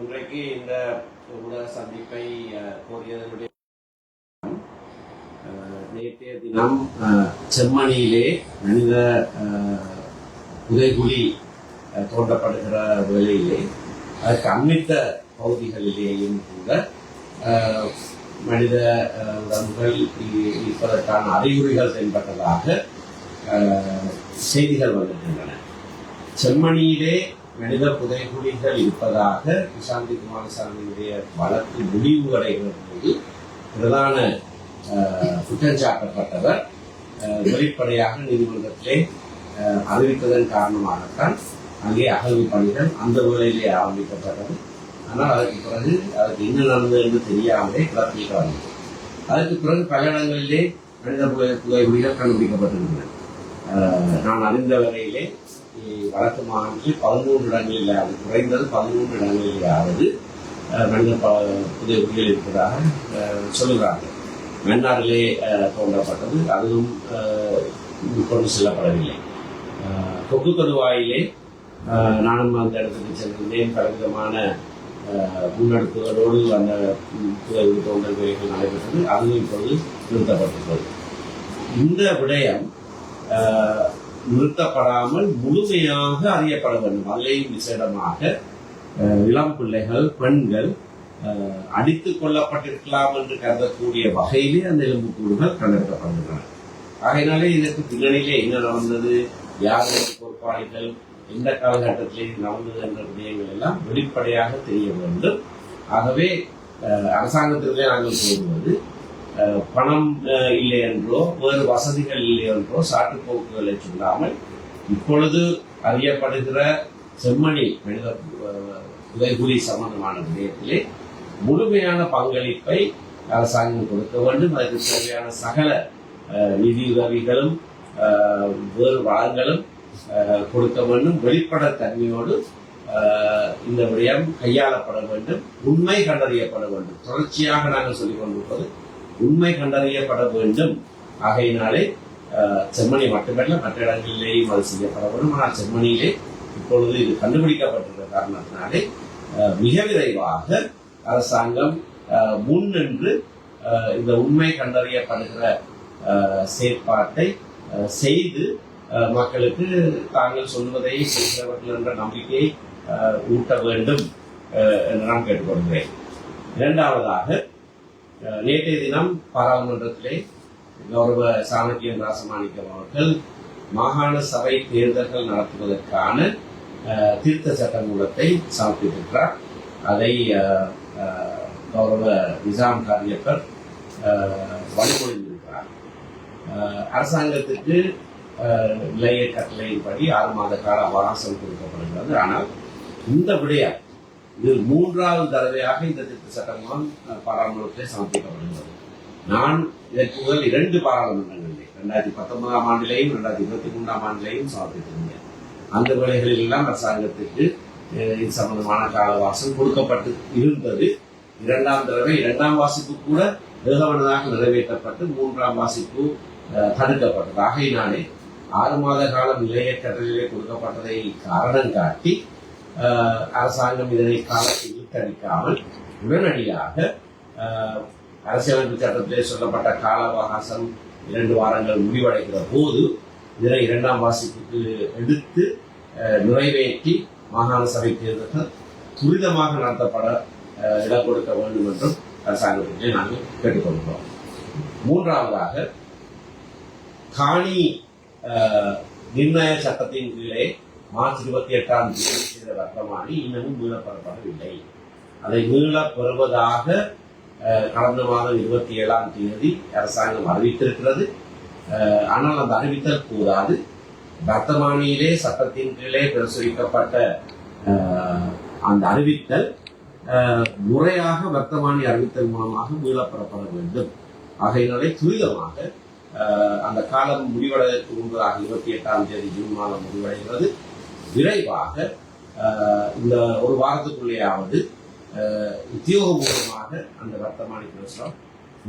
இன்றைக்கு இந்த ஊடக சந்திப்பை கோரியதனுடைய நேற்றைய தினம் ஜெர்மனியிலே மனித புதைகுழி தோண்டப்படுகிற வேளையிலே அதற்கு அண்மித்த பகுதிகளிலேயும் கூட மனித உடம்புகள் இருப்பதற்கான அறிகுறிகள் தென்பட்டதாக செய்திகள் வந்திருக்கின்றன. ஜெர்மனியிலே மனித புதைகுழிகள் இருப்பதாக நிஷாந்தி குமாரசாமியுடைய வழக்கு முடிவு அடைகிற போது பிரதான அஹ், குற்றஞ்சாட்டப்பட்டவர் வெளிப்படையாக நீதிமன்றத்திலே அறிவித்ததன் காரணமாகத்தான் அங்கே அகழ்வு பணிகள் அந்த வேளையிலே ஆரம்பிக்கப்பட்டது. ஆனால் அதற்கு பிறகு அதற்கு என்ன நடந்தது என்று தெரியாமலே கிளப்பிக்க வந்தது. அதற்கு பிறகு பல இடங்களிலே மனித புதை புதைகுழிகள் கண்டுபிடிக்கப்பட்டிருந்தன. நான் அறிந்த வரையிலே வடக்கு மாநிலத்தில் பதிமூன்று இடங்களில் அது குறைந்தது பதிமூன்று இடங்களிலேயாவது மனித புதிய புதைகுழிகள் இருப்பதாக அஹ், சொல்லுகிறார்கள் மன்னாரிலே தோன்றப்பட்டது அதுவும் கொண்டு செல்லப்படவில்லை. கொக்கு தொடுவாயிலே நானும் அந்த இடத்துக்கு சென்றிருந்தேன். பலவிதமான அஹ், முன்னெடுப்புகளோடு அந்த ம், தோன்றல் வேலைகள் நடைபெற்றது. அதுவும் இப்பொழுது நிறுத்தப்பட்டுள்ளது. இந்த விடயம் நிறுத்தப்படாமல் முழுமையாக அறியப்பட வேண்டும். அல்லையும் விசேடமாக இளம் பிள்ளைகள் பெண்கள் அடித்துக் கொள்ளப்பட்டிருக்கலாம் என்று கருதக்கூடிய வகையிலே அந்த எலும்புக்கூடுகள் கண்டெடுக்கப்படுகின்றன. ஆகையினாலே இதற்கு பின்னணியிலே என்ன நடந்தது? யார் பொறுப்பாளிகள்? எந்த காலகட்டத்திலே நடந்தது என்ற விடயங்கள் எல்லாம் வெளிப்படையாக தெரிய வேண்டும். ஆகவே அரசாங்கத்திலே நாங்கள் கூறுவது பணம் இல்லை என்றோ வேறு வசதிகள் இல்லை என்றோ சாட்டுப்போக்குகளை சொல்லாமல் இப்பொழுது அறியப்படுகிற செம்மணி மனித உதயகுலி சம்பந்தமான விடயத்திலே முழுமையான பங்களிப்பை அரசாங்கம் கொடுக்க வேண்டும். அதற்கு தேவையான சகல நிதியுதவிகளும் வேறு வளங்களும் கொடுக்க வேண்டும். வெளிப்படைத்தன்மையோடு தன்மையோடு இந்த விடயம் கையாளப்பட வேண்டும். உண்மை கண்டறியப்பட வேண்டும். தொடர்ச்சியாக நாங்கள் சொல்லிக் கொண்டிருப்பது உண்மை கண்டறியப்பட வேண்டும். ஆகையினாலே ஜெர்மனி மட்டுமல்ல மற்ற இடங்களிலேயும் அது செய்யப்பட வேண்டும். ஆனால் ஜெர்மனியிலே இப்பொழுது இது கண்டுபிடிக்கப்பட்டிருக்கிற காரணத்தினாலே மிக விரைவாக அரசாங்கம் முன் நின்று இந்த உண்மை கண்டறியப்படுகிற செயற்பாட்டை செய்து மக்களுக்கு தாங்கள் சொல்வதை செய்கிறவர்கள் என்ற நம்பிக்கையை ஊட்ட வேண்டும் என்று நான் கேட்டுக்கொள்கிறேன். இரண்டாவதாக நேற்றைய தினம் பாராளுமன்றத்திலே கௌரவ சாணக்கியன் ராசமாணிக்கம் அவர்கள் மாகாண சபை தேர்தல்கள் நடத்துவதற்கான திருத்த சட்ட மூலத்தை சமர்ப்பித்திருக்கிறார். அதை கௌரவ நிசாம் காரியப்பர் வழிமொழிந்திருக்கிறார். அரசாங்கத்திற்கு அரசாங்கத்துக்கு இளைய கட்டளையின்படி ஆறு மாத கால அவகாசம் கொடுக்கப்படுகிறது. ஆனால் இந்த விடயம் இது மூன்றாவது தடவையாக இந்த திருத்த சட்டமும் பாராளுமன்றத்தை சமர்ப்பிக்கப்படுகிறது. நான் இதற்கு முதல் இரண்டு பாராளுமன்றங்களிலே ரெண்டாயிரத்தி பத்தொன்பதாம் ஆண்டிலேயும் ரெண்டாயிரத்தி இருபத்தி மூன்றாம் ஆண்டிலேயும் சமர்ப்பித்திருந்தேன். அந்த வேலைகளில் எல்லாம் அரசாங்கத்திற்கு இது சம்பந்தமான காலவாசம் கொடுக்கப்பட்டு இருந்தது. இரண்டாம் தடவை இரண்டாம் வாசிப்பு கூட வேகவனதாக நிறைவேற்றப்பட்டு மூன்றாம் வாசிப்பு தடுக்கப்பட்டது. ஆகையினாலே ஆறு மாத காலம் நிலைய கட்டளையிலே கொடுக்கப்பட்டதை காரணம் காட்டி அரசாங்கம் இதனை காலத்தில் இழுத்தடிக்காமல் உடனடியாக அரசியலமைப்பு சட்டத்திலே சொல்லப்பட்ட கால அவகாசம் இரண்டு வாரங்கள் முடிவடைகிற போது இதனை இரண்டாம் வாசிப்புக்கு எடுத்து நிறைவேற்றி மாகாண சபை தேர்தல்கள் துரிதமாக நடத்தப்பட இடம் கொடுக்க வேண்டும் என்றும் அரசாங்கத்திலே நாங்கள் கேட்டுக்கொள்கிறோம். மூன்றாவதாக காணி நிர்ணய சட்டத்தின் கீழே மார்ச் இருபத்தி எட்டாம் தேதி செய்த வர்த்தமானி இன்னமும் மீளப்பெறப்படவில்லை அதை மீளப் பெறுவதாக கடந்த மாதம் இருபத்தி ஏழாம் தேதி அரசாங்கம் அறிவித்திருக்கிறது. ஆனால் அந்த அறிவித்தல் கூடாது வர்த்தமானியிலே சட்டத்தின் கீழே பிரசுரிக்கப்பட்ட அந்த அறிவித்தல் முறையாக வர்த்தமானி அறிவித்தல் மூலமாக மீளப்பெறப்பட வேண்டும். ஆகையினாலே துரிதமாக அந்த காலம் முடிவடைவதற்கு முன்பதாக இருபத்தி எட்டாம் தேதி ஜூன் மாதம் முடிவடைகிறது. விரைவாக இந்த ஒரு வாரத்துக்குள்ளேயாவது உத்தியோகபூர்வமாக அந்த வர்த்தமானி பிரசுரம்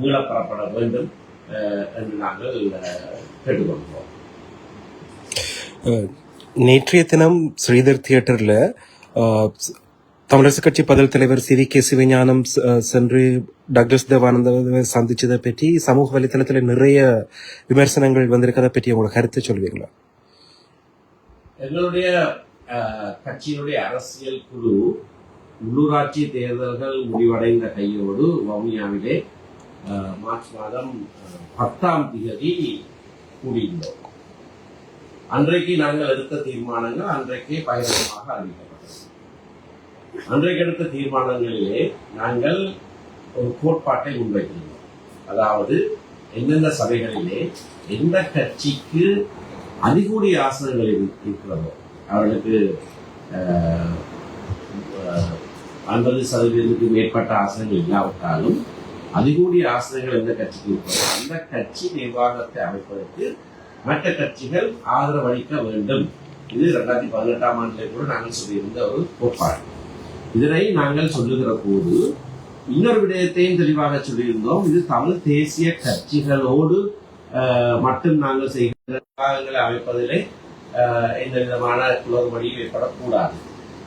மீளப்பெறப்பட வேண்டும் என்று நாங்கள் கேட்டுக்கொள்கிறோம். நேற்றைய தினம் ஸ்ரீதர் தியேட்டரில் தமிழரசு கட்சி பதில் தலைவர் சி வி கே சிவஞானம் சென்று டாக்டர் தேவானந்தாவை சந்திச்சதை பற்றி சமூக வலைத்தளத்தில் நிறைய விமர்சனங்கள் வந்திருக்கதை பற்றி உங்களோட கருத்தை சொல்வீங்களா? எங்களுடைய கட்சியினுடைய அரசியல் குழு உள்ளூராட்சி தேர்தல்கள் முடிவடைந்த கையோடு வவுனியாவிலே மார்ச் மாதம் பத்தாம் திகதி கூடியிருந்தோம் அன்றைக்கு நாங்கள் எடுத்த தீர்மானங்கள் அன்றைக்கே பகிரங்கமாக அறிவிக்கப்பட்டது. அன்றைக்கு எடுத்த தீர்மானங்களிலே நாங்கள் ஒரு கோட்பாட்டை முன்வைத்திருந்தோம். அதாவது எந்தெந்த சபைகளிலே எந்த கட்சிக்கு அதிகூடிய ஆசனங்கள் இருக்கிறதோ அவர்களுக்கு ஐம்பது சதவீதத்துக்கு மேற்பட்ட ஆசனங்கள் இல்லாவிட்டாலும் அதிகூடிய ஆசனங்கள் எந்த கட்சிக்கு இருக்கிறதோ அந்த கட்சி நிர்வாகத்தை அமைப்பதற்கு மற்ற கட்சிகள் ஆதரவளிக்க வேண்டும். இது ரெண்டாயிரத்தி பதினெட்டாம் ஆண்டில் கூட நாங்கள் சொல்லியிருந்த ஒரு கோட்பாடு. இதனை நாங்கள் சொல்லுகிற போது இன்னொரு விடயத்தையும் தெளிவாக சொல்லியிருந்தோம். இது தமிழ் தேசிய கட்சிகளோடு மட்டும் நாங்கள் செய்கிற நிர்வாகங்களை அமைப்பதிலே எந்த விதமான குளறுபடியும் ஏற்படக்கூடாது.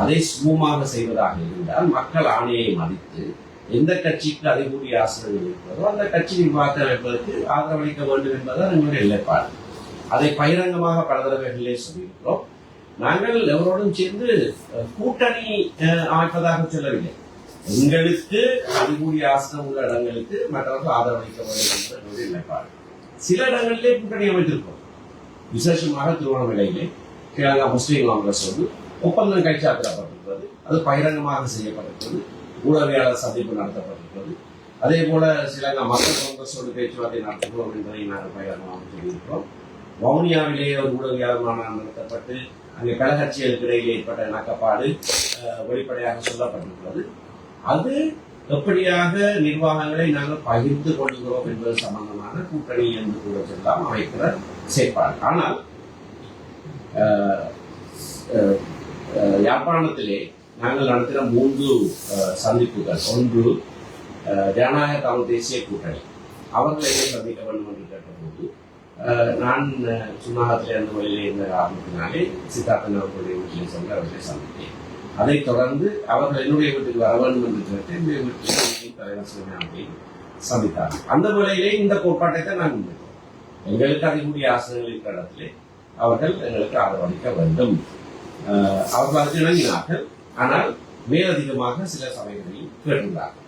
அதை சுமமாக செய்வதாக இருந்தால் மக்கள் ஆணையை மதித்து எந்த கட்சிக்கு அதிகூடிய ஆசிரியர்கள் இருக்கிறதோ அந்த கட்சி நிர்வாகத்தை அமைப்பதற்கு ஆதரவளிக்க வேண்டும் என்பதுதான் எங்களுடைய நிலைப்பாடு. அதை பகிரங்கமாக பல தடவைகளிலே சொல்லியிருக்கிறோம். நாங்கள் எவரோடும் சேர்ந்து கூட்டணி அமைப்பதாக சொல்லவில்லை. எங்களுக்கு அதிகூடிய ஆசனம் உள்ள இடங்களுக்கு மற்றவர்கள் ஆதரவளிக்க வேண்டும் என்பது நிலைப்பாடு. சில இடங்களிலே கூட்டணி அமைத்திருக்கோம் விசேஷமாக திருவண்ணாமலையிலே ஸ்ரீலங்கா முஸ்லீம் காங்கிரஸோடு ஒப்பந்தம் கைச்சாத்திடப்பட்டிருக்கிறது அது பகிரங்கமாக செய்யப்பட்டிருக்கிறது ஊடகவியாளர் சந்திப்பு நடத்தப்பட்டிருக்கிறது அதே போல ஸ்ரீலங்கா மக்கள் காங்கிரஸோடு பேச்சுவார்த்தை நடத்துகிறோம் என்பதை நாங்கள் பகிரங்கமாக சொல்லியிருக்கிறோம் வவுனியாவிலேயே ஒரு ஊடகவியாளர் மாநாடு நடத்தப்பட்டு அங்கே கழகட்சிகளுக்கு இடையே ஏற்பட்ட நக்கப்பாடு வெளிப்படையாக சொல்லப்பட்டிருக்கிறது அது எப்படியாக நிர்வாகங்களை நாங்கள் பகிர்ந்து கொள்கிறோம் என்பது சம்பந்தமான கூட்டணி என்று கூட சொல்லலாம் அமைக்கிற செயற்பாடு. ஆனால் யாழ்ப்பாணத்திலே நாங்கள் நடத்தின மூன்று சந்திப்புகள். ஒன்று ஜனநாயக தமிழ் தேசிய கூட்டணி. அவர்களை சந்திக்க வேண்டும் என்று கேட்டபோது நான் அஹ், அந்த வழியிலே இருந்த ஆரம்பத்தினாலே சித்தார்த்தன் அவர்களுடைய வீட்டிலே சென்று அவர்களை சந்தித்தேன். அதைத் தொடர்ந்து அவர்கள் என்னுடைய வீட்டுக்கு வர வேண்டும் என்று கேட்டு என்னுடைய வீட்டில் தலைவர் சிவஞானத்தை சந்தித்தார். அந்த வேளையிலே இந்த கோட்பாட்டை தான் நாங்கள் எங்களுக்கு அதிகூடிய ஆசனங்கள் இருக்கிற இடத்திலே அவர்கள் எங்களுக்கு ஆதரவளிக்க வேண்டும். அவர்கள் அதற்கு இணங்கினார்கள் ஆனால் மேலதிகமாக சில சபைகளில் கேட்டுள்ளார்கள்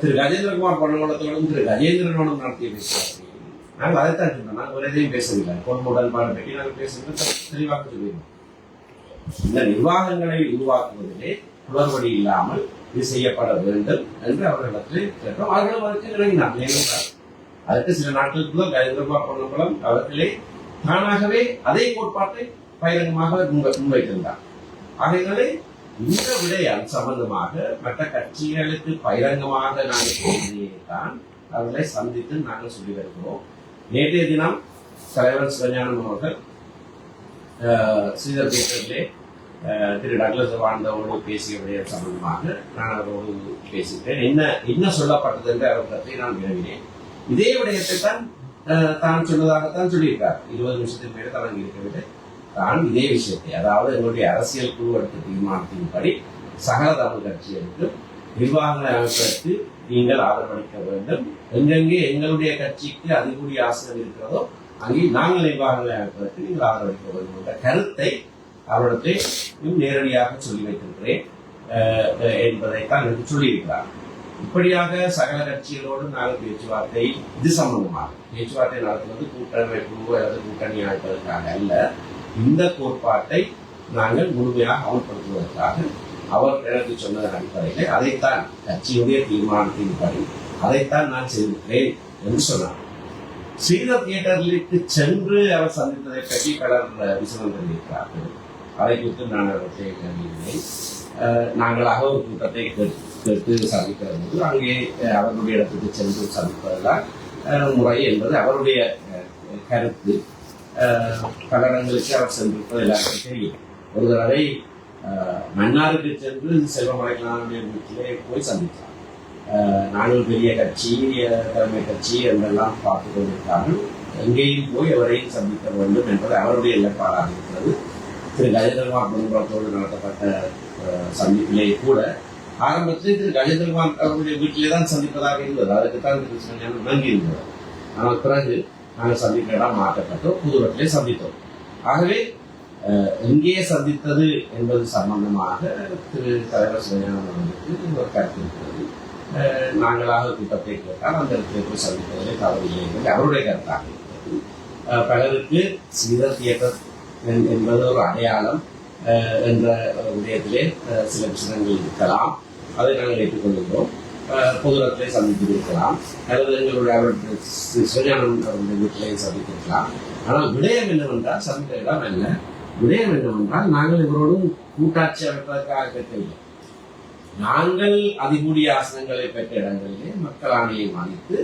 திரு கஜேந்திரகுமார் பொன்னமலத்தோடும் திரு கஜேந்திரனோடும் நடத்திய பேச்சுவார்த்தையில் நாங்கள் அதைத்தான் சொன்னோம். நாங்கள் ஒரு எதையும் பேசவில்லை. பொன் உடன்பாடு பற்றி நாங்கள் பேசுகிறது தெளிவாக சொல்லியிருந்தோம். இந்த நிர்வாகங்களை உருவாக்குவதிலே குளறுபடி இல்லாமல் இது செய்யப்பட வேண்டும் என்று அவர்களிடத்தில் கேட்டோம். அவர்களும் அதற்கு இணங்கினார்கள் ஏனென்றால் அதற்கு சில நாட்களுக்கு தான் பொன்னம்பலம் அவர்களே தானாகவே அதே கோட்பாட்டை பகிரங்கமாக முன்வைத்திருந்தார். ஆகையினாலே இந்த விடயம் சம்பந்தமாக மற்ற கட்சிகளுக்கு பகிரங்கமாக நாங்கள் தான் அவர்களை சந்தித்து நாங்கள் சொல்லி வருகிறோம் நேற்றைய தினம் தலைவர் சிவஞானம் அவர்கள் ஸ்ரீதர் தேட்டரிலே திரு டக்ளஸ் வாழ்ந்தவோடு பேசிய சம்பந்தமாக நான் அவரோடு பேசிட்டேன் என்ன என்ன சொல்லப்பட்டது என்று அவர் பற்றி நான் விரும்பினேன் இதே விடயத்தை தான் தான் சொன்னதாகத்தான் சொல்லியிருக்கார். இருபது நிமிஷத்துக்கு மேலே தான் இருக்கவில்லை. தான் இதே விஷயத்தை அதாவது எங்களுடைய அரசியல் குழு எடுத்த தீர்மானத்தின்படி சகல தமிழ் கட்சிகளுக்கு நிர்வாக அமைப்பிற்கு நீங்கள் ஆதரவளிக்க வேண்டும். எங்கெங்கே எங்களுடைய கட்சிக்கு அதிகூடிய ஆசிரியர் இருக்கிறதோ அங்கே நாங்கள் நிர்வாகங்களை அமைப்பதற்கு நீங்கள் ஆதரவளிக்க வேண்டும் என்ற கருத்தை அவரிடத்தை இன்னும் நேரடியாக சொல்லி வைத்திருக்கிறேன். என்பதைத்தான் எனக்கு சொல்லியிருக்கிறார். இப்படியாக சகல கட்சிகளோடு நாங்கள் பேச்சுவார்த்தை இது சம்பந்தமாக பேச்சுவார்த்தை நடத்துவது கூட்டமைப்பு அல்லது கூட்டணி அமைப்பதற்காக அல்ல. இந்த கோட்பாட்டை நாங்கள் முழுமையாக அமல்படுத்துவதற்காக அவர் எனக்கு சொன்னதன் அடிப்படையில் அதைத்தான் கட்சியுடைய தீர்மானத்தின்படி அதைத்தான் நான் செய்திருக்கிறேன் என்று சொன்னார். ஸ்ரீதர் தியேட்டர்களுக்கு சென்று அவர் சந்தித்ததை பற்றி பலர் விசனம் தெரிவிக்கிறார்கள். அதை குறித்து நான் செய்ய கருதுகிறேன் நாங்களாக ஒரு கூட்டத்தை கேட்டு கேட்டு சந்திக்கிற போது அங்கே அவர்களுடைய இடத்துக்கு சென்று சந்திப்பதுதான் முறை என்பது அவருடைய கருத்து. பல இடங்களுக்கு அவர் சென்றிருப்பது எல்லாருக்கும் தெரியும். ஒரு தடவை மன்னாருக்கு சென்று செல்வமலைக்கலானுடைய வீட்டிலே போய் சந்தித்தார். அஹ், நாங்கள் பெரிய கட்சி தலைமை கட்சி என்றெல்லாம் பார்த்து கொண்டிருக்கார்கள். எங்கேயும் போய் அவரையும் சந்திக்க வேண்டும் என்பது அவருடைய நிலைப்பாடாக இருக்கிறது திரு கஜேந்திரகுமார் குடும்பத்தோடு நடத்தப்பட்ட சந்திப்பிலே கூட ஆரம்பத்தில் திரு கஜேந்திரகுமார் அவருடைய வீட்டிலே தான் சந்திப்பதாக இருந்தது. அதுக்கு தான் திரு சிவஞானம் விளங்கி இருந்தது. ஆனால் பிறகு நாங்கள் சந்திக்க இடம் மாற்றப்பட்டோம். புதுவட்டிலே சந்தித்தோம். ஆகவே எங்கே சந்தித்தது என்பது சம்பந்தமாக திரு தலைவர் சிவஞானம் அவர்களுக்கு ஒரு கருத்து இருக்கிறது. நாங்களாக கூட்டத்தை கேட்டால் அந்த இடத்துல போய் சந்திப்பதிலே தவறில்லை என்பது அவருடைய கருத்தாக இருக்கிறது. பலருக்கு சீதர் தியேட்டர் என்பது ஒரு அடையாளம் அஹ், என்ற விடயத்திலே சில விஷயங்கள் இருக்கலாம் அதை நாங்கள் ஏற்றுக்கொள்கிறோம் அஹ், பொதுரத்திலே சந்தித்திருக்கலாம் அல்லது எங்களுடைய அவருடைய சி- வீட்டிலே சந்தித்திருக்கலாம் ஆனால் விடயம் என்னவென்றால் சந்தித்த இடம் அல்ல விடயம் என்னவென்றால் நாங்கள் இவரோடும் கூட்டாட்சி அமைப்பதற்காக கேட்கவில்லை நாங்கள் அதிகூடிய ஆசனங்களை பெற்ற இடங்களிலே மக்கள் ஆணையை மதித்து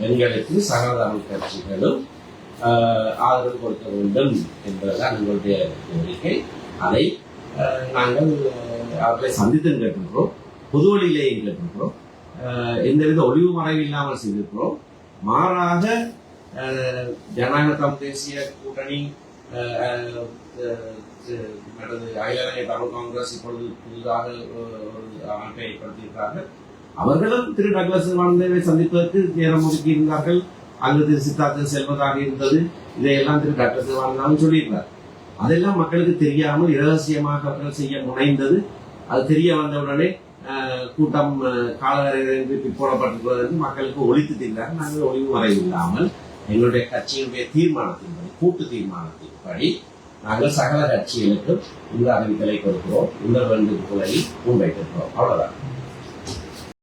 எங்களுக்கு சகோதர கட்சிகளும் ஆதரவு கொடுக்க வேண்டும் என்பதுதான் எங்களுடைய கோரிக்கை. அதை ஆஹ், நாங்கள் அவர்களை சந்தித்து கேட்டிருக்கிறோம். பொது வழியிலேயே கேட்டிருக்கிறோம் எந்தவித ஒளிவு மறைவு இல்லாமல் செய்திருக்கிறோம். மாறாக ஜனநாயக தமிழ் தேசிய கூட்டணி அகிலங்கை தமிழ் காங்கிரஸ் இப்பொழுது புதிதாக ஒரு அமைப்பை ஏற்படுத்தியிருக்கிறார்கள். அவர்களும் திரு. டக்ளஸ் வாழ்ந்தவை சந்திப்பதற்கு நேரம் ஒதுக்கி இருந்தார்கள் அல்லது சித்தார்த்தன் செல்வதாக இருந்தது இதையெல்லாம் திரு டாக்டர் வாழ்ந்தாலும் சொல்லியிருந்தார் அதெல்லாம் மக்களுக்கு தெரியாமல் இரகசியமாக அவர்கள் செய்ய முனைந்தது. அது தெரிய வந்தவுடனே கூட்டம் ஆஹ், போடப்பட்டிருப்பதற்கு மக்களுக்கு ஒழித்து தின்றார் நாங்கள் ஒளிவு மறைவில்லாமல் எங்களுடைய கட்சியினுடைய தீர்மானத்தின்படி கூட்டு தீர்மானத்தின்படி நாங்கள் சகல கட்சிகளுக்கும் இந்த அறிவித்தலை கொடுக்கிறோம். இந்த வேண்டுகோளை முன்வைத்திருக்கிறோம் அவ்வளவுதான்.